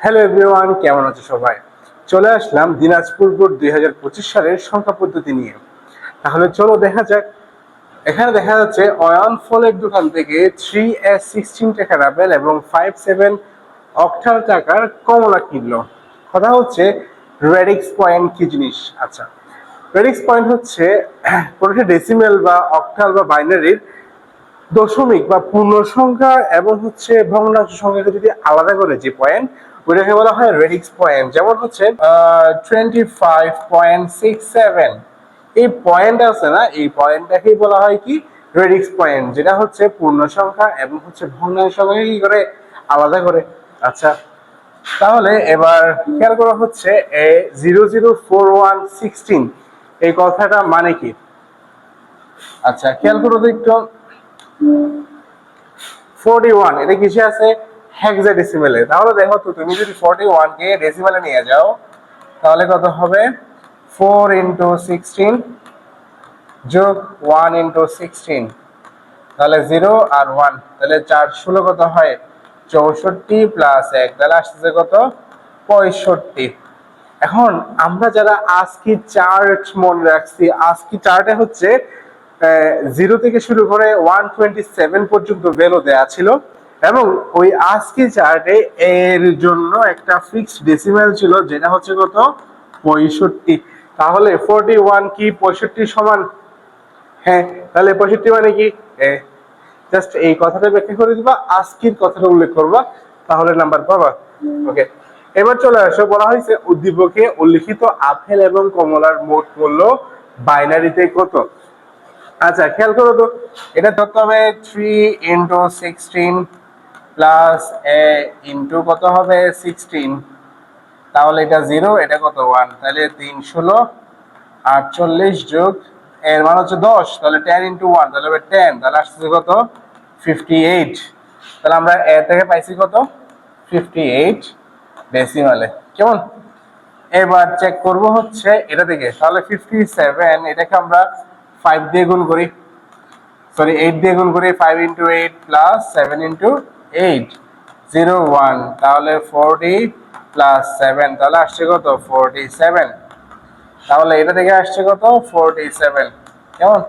Hello everyone কেমন আছো সবাই? চলে আসলাম দিনাজপুর বোর্ড দুই হাজার পঁচিশ সালের সংখ্যা পদ্ধতি নিয়ে। তাহলে চলো দেখা যাক। এখানে দেখা যাচ্ছে অয়ন ফলের দোকান থেকে থ্রি এস সিক্সটিন টাকার আপেল এবং ফাইভ সেভেন অক্টাল টাকার কমলা কিনলো। কথা হচ্ছে রেডিক্স পয়েন্ট কি জিনিস? আচ্ছা রেডিক্স পয়েন্ট হচ্ছে কোনোটা ডেসিমেল বা অক্টাল বা বাইনারির দশমিক বা পূর্ণ সংখ্যা এবং হচ্ছে ভগ্নাংশ সংখ্যাকে যদি আলাদা করে যে পয়েন্ট ওইটাকে বলা হয় রেডিক্স পয়েন্ট যেমন হচ্ছে twenty five point six seven এই পয়েন্ট আছে না, এই পয়েন্টটাকেই বলা হয় কি? রেডিক্স পয়েন্ট যেটা হচ্ছে পূর্ণ সংখ্যা এবং হচ্ছে ভগ্নাংশ সংখ্যাকে কি করে? আলাদা করে। আচ্ছা তাহলে এবার খেয়াল করা হচ্ছে A zero zero four one sixteen, এই কথাটা মানে কি? আচ্ছা খেয়াল করো তো একটু। ফোরটি ওয়ান এটা কিসে আছে? হেক্সাডেসিমেলে তাহলে দেখো তো, তুমি যদি ওয়ানকে ডেসিমেলে নিয়ে যাও, তাহলে কত হবে? ফোর ইন্টু সিক্সটিন যোগ ওয়ান ইন্টু সিক্সটিন তাহলে জিরো আর ওয়ান তাহলে চার ষোলো কত হয়? চৌষট্টি প্লাস এক। তাহলে আসতেছে কত? পঁয়ষট্টি। এখন আমরা যারা আজকি চার্ট মনে রাখছি, আজকি চার্টে হচ্ছে জিরো থেকে শুরু করে ওয়ান টোয়েন্টি সেভেন পর্যন্ত ভ্যালু দেওয়া ছিল। এবং ওই আজকি চার্টে এর জন্য একটা ফিক্সড ডেসিমেল ছিল, যেটা হচ্ছে কত? পঁয়ষট্টি। তাহলে ফোরটি ওয়ান কি পঁয়ষট্টি সমান? হ্যাঁ তাহলে পঁয়ষট্টি মানে কি? জাস্ট এই কথাটা ব্যাখ্যা করে দিবা, আজকের কথাটা উল্লেখ করবা, তাহলে নাম্বার পাবা। ওকে এবার চলে আসো, বলা হয়েছে উদ্দীপকে উল্লিখিত আপেল এবং কমলার মোট মূল্য বাইনারিতে কত? আচ্ছা খেয়াল করো তো, এটা ধরতে হবে three into sixteen plus A into কত হবে? সিক্সটিন তাহলে এটা জিরো এটা কত? ওয়ান তাহলে তিন ষোলো, আটচল্লিশ যোগ, এর মান হচ্ছে দশ। তাহলে টেন ইন্টু ওয়ান তাহলে হবে টেন তাহলে আসছে কত? ফিফটি এইট তাহলে আমরা এ থেকে পাইছি কত? ফিফটি এইট ডেসিমালে কেমন? এবার চেক করব হচ্ছে এটা থেকে। তাহলে ফিফটি সেভেন এটাকে আমরা ফাইভ দিয়ে গুণ করি। সরি এইট দিয়ে গুণ করি five into eight plus seven into eight, zero one, তাহলে ফোরটি প্লাস সেভেন, তাহলে আসছে কত? Forty seven. তাহলে এটা থেকে আসছে কত? Forty seven. কেমন?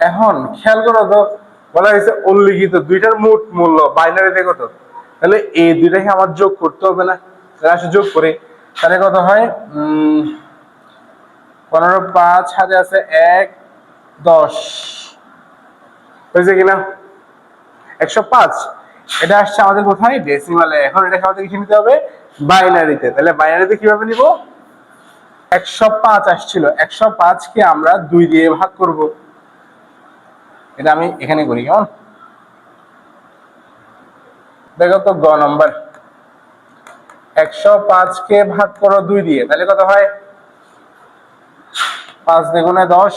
এখন খেয়াল করো তো, বলা হয়েছে উল্লিখিত দুইটার মোট মূল্য বাইনারিতে কত? তাহলে এই দুইটাকে আমার যোগ করতে হবে না। তাহলে আসলে যোগ করি। তাহলে কত হয়? পনেরো পাঁচ হাতে আছে এক, দশ। হয়েছে কিনা? একশো পাঁচ। এটা আসছে আমাদের কোথায় ডেসিমালে এখন এটাকে আমাদের কিছু নিতে হবে বাইনারিতে। তাহলে বাইনারিতে কীভাবে নিব? একশো পাঁচ আসছিল। একশো পাঁচকে আমরা দুই দিয়ে ভাগ করব। এটা আমি এখানে করি কেমন? দেখো তো গ নম্বর। একশো পাঁচকে ভাগ করো দুই দিয়ে, তাহলে কত হয়? পাঁচ দ্বিগুণে দশ,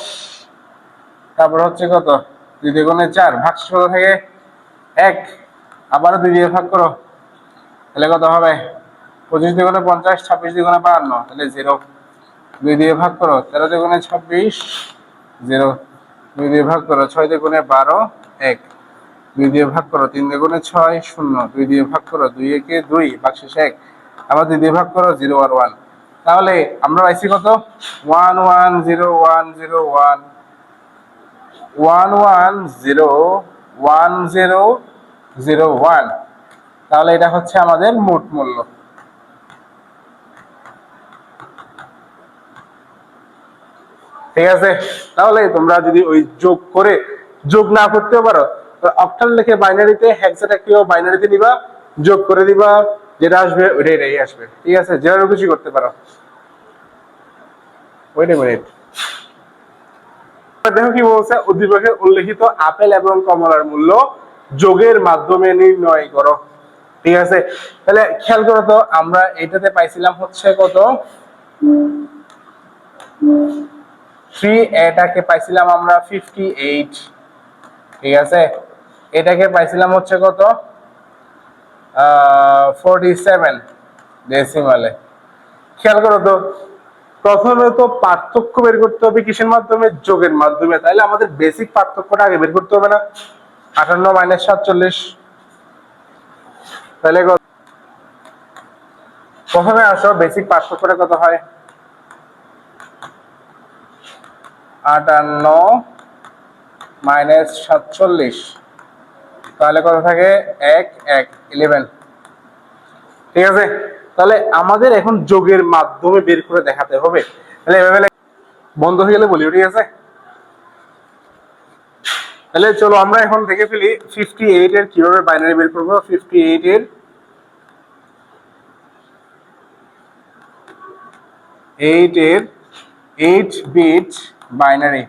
তারপর হচ্ছে কত? দুই দ্বিগুণে চার ভাগ কত থাকে? এক। আবারও দুই দিয়ে ভাগ করো। তাহলে কত হবে? পঁচিশ দ্বিগুণে পঞ্চাশ, ছাব্বিশ দ্বিগুণে বাহান্ন, তাহলে জিরো। দুই দিয়ে ভাগ করো, তেরো দ্বিগুণে ছাব্বিশ, জিরো। দুই দিয়ে ভাগ করো, ছয় দ্বিগুণে বারো, এক। দুই দিয়ে ভাগ করো, তিন দ্বিগুণে ছয়, শূন্য। দুই দিয়ে ভাগ করো, দুই একে দুই বাক্সেস এক। আবার দুই দিয়ে ভাগ করো, জিরো আর ওয়ান। তাহলে আমরা পাইছি কত? One one, zero one zero, one. One one, zero one, zero zero one. তাহলে এটা হচ্ছে আমাদের মোট মূল্য। ঠিক আছে? তাহলে তোমরা যদি ওই যোগ করে যোগ না করতেও পারো অক্টাল লিখে বাইনারিতে বাইনারিতে নিবা, যোগ করে দিবা, যেটা আসবে ওইটাই এটাই আসবে। ঠিক আছে? যেভাবে কিছু করতে পারো। দেখো কি বলছে উদ্দীপকে উল্লেখিত আপেল এবং কমলার মূল্য যোগের মাধ্যমে নির্ণয় করো। ঠিক আছে? তাহলে খেয়াল করো তো, আমরা এটাতে পাইছিলাম হচ্ছে কত? থ্রি এটাকে পাইছিলাম আমরা ফিফটি এইট ঠিক আছে? এটাকে পাইছিলাম হচ্ছে কত? ফোরটি সেভেন ডেসিমালে খেয়াল করো তো, প্রথমে তো পার্থক্য বের করতে হবে কিসের মাধ্যমে? যোগের মাধ্যমে। তাহলে আমাদের বেসিক পার্থক্যটা আগে বের করতে হবে না। আটান্ন মাইনাস সাতচল্লিশ। তাহলে প্রথমে আসো বেসিক পার্থক্যটা কত হয়? আটান্ন মাইনাস সাতচল্লিশ। তাহলে কত থাকে? এক এক ইলেভেন ঠিক আছে? তাহলে আমাদের এখন যোগের মাধ্যমে বের করে দেখাতে হবে। তাহলে বন্ধ হয়ে গেলে বলি ঠিক আছে? তাহলে চলো আমরা এখন দেখে ফেলি ফিফটি এইট এর কীভাবে বাইনারি বের করব। ফিফটি এইট এর এইট এর এইট বিট বাইনারি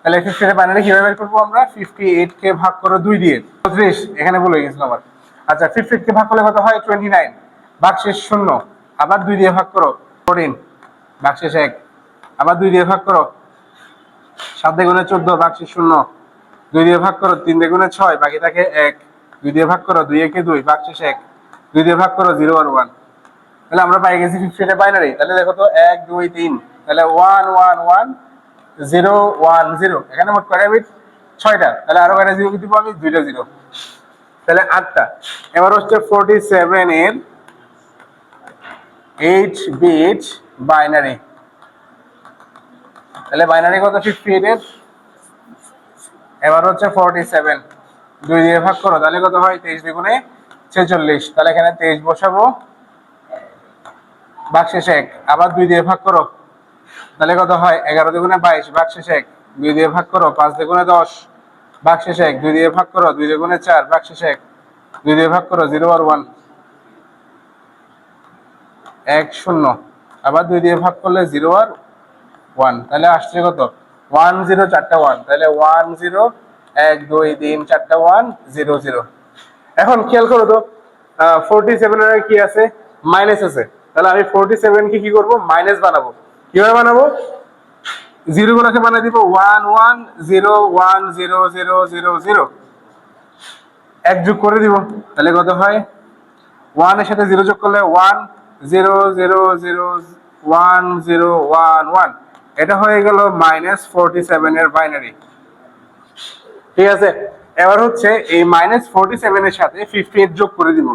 তাহলে এর বাইনারি কীভাবে বের করব আমরা? ফিফটি এইট কে ভাগ করো দুই দিয়ে। চৌত্রিশ এখানে বলে গেছিল আমার আচ্ছা ফিফটি কে ভাগ করলে কত হয়? টোয়েন্টি নাইন বাক্সের শূন্য। আবার দুই দিয়ে ভাগ করো ফোরটিন বাক্সেস এক। আবার দুই দিয়ে ভাগ করো সাত গুণে চোদ্দ বাক্সের শূন্য। দুই দিয়ে ভাগ করো, তিন গুণে ছয়, বাকি থাকে এক। দুই দিয়ে ভাগ করো, দুই একে দুই বাক্সেস এক। দুই দিয়ে ভাগ করো, জিরো আর ওয়ান। তাহলে আমরা পাই গেছি ফিফটি এটা বাইনারি তাহলে দেখো তো, এক, দুই, তিন। তাহলে one one one zero one zero এখানে মোট কয়টা বিট ছয়টা। তাহলে আরও কয়টা জিরো দিব আমি দুইটা জিরো তাহলে আটটা। এবার হচ্ছে ফোরটি সেভেন এর এইট বিট বাইনারি তাহলে বাইনারি কত? ফিফটি এইট এর? এবার হচ্ছে ফোরটি সেভেন দুই দিয়ে ভাগ করো, তাহলে কত হয়? তেইশ দ্বিগুণে ছেচল্লিশ। তাহলে এখানে তেইশ বসাবো। বাক্সেস এক। আবার দুই দিয়ে ভাগ করো। তাহলে কত হয়? এগারো দুগুণে বাইশ বাক্সেস এক। দুই দিয়ে ভাগ করো, পাঁচ দুগুণে দশ। বাক্সেস এক। দুই দিয়ে ভাগ করো, দুই দুগুণে চার। বাক্সেস এক। দুই দিয়ে ভাগ করো, জিরো আর ওয়ান। এক শূন্য। আবার দুই দিয়ে ভাগ করলে জিরো আর ওয়ান। তাহলে আসছে কত? ওয়ান জিরো চারটা ওয়ান। তাহলে ওয়ান জিরো, এক, দুই, তিন, চারটা ওয়ান, জিরো জিরো। এখন খেয়াল করো তো ফোরটি সেভেনের কি আছে? মাইনাস আছে। তাহলে আমি ফোরটি সেভেন কি কি করব? মাইনাস বানাবো। কীভাবে বানাবো? জিরো গুলোকে বানিয়ে দিব one one, zero one, zero zero zero zero. এক যোগ করে দিব। তাহলে কত হয়? ওয়ানের সাথে জিরো যোগ করলে one, zero zero zero, one zero, one one. এটা হয়ে গেল মাইনাস ফোরটি সেভেন এর বাইনারি ঠিক আছে? এবার হচ্ছে এই মাইনাস ফোরটি সেভেন এর সাথে ফিফটি এইট যোগ করে দিব।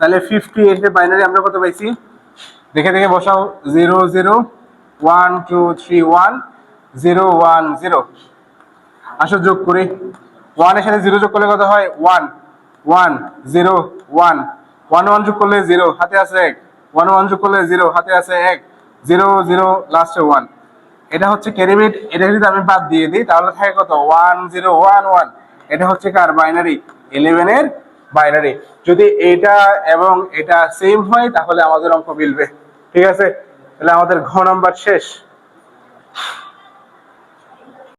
তাহলে ফিফটি এইট এর বাইনারি আমরা কত পাইছি? দেখে দেখে বসাও। Zero zero one two three one zero one zero আসো, যোগ করি। ওয়ানের সাথে জিরো যোগ করলে কত হয়? One one zero one one one যোগ করলে জিরো হাতে আছে এক। ওয়ান ওয়ান যোগ করলে জিরো হাতে আছে এক। জিরো জিরো লাস্টে ওয়ান এটা হচ্ছে ক্যারিবিট এটা যদি আমি বাদ দিয়ে দিই, তাহলে থাকে কত? ওয়ান জিরো ওয়ান ওয়ান এটা হচ্ছে কার? বাইনারি ইলেভেনের বাইনারি যদি এটা এবং এটা সেম হয়, তাহলে আমাদের অঙ্ক মিলবে। ঠিক আছে? তাহলে আমাদের ঘ নাম্বার শেষ।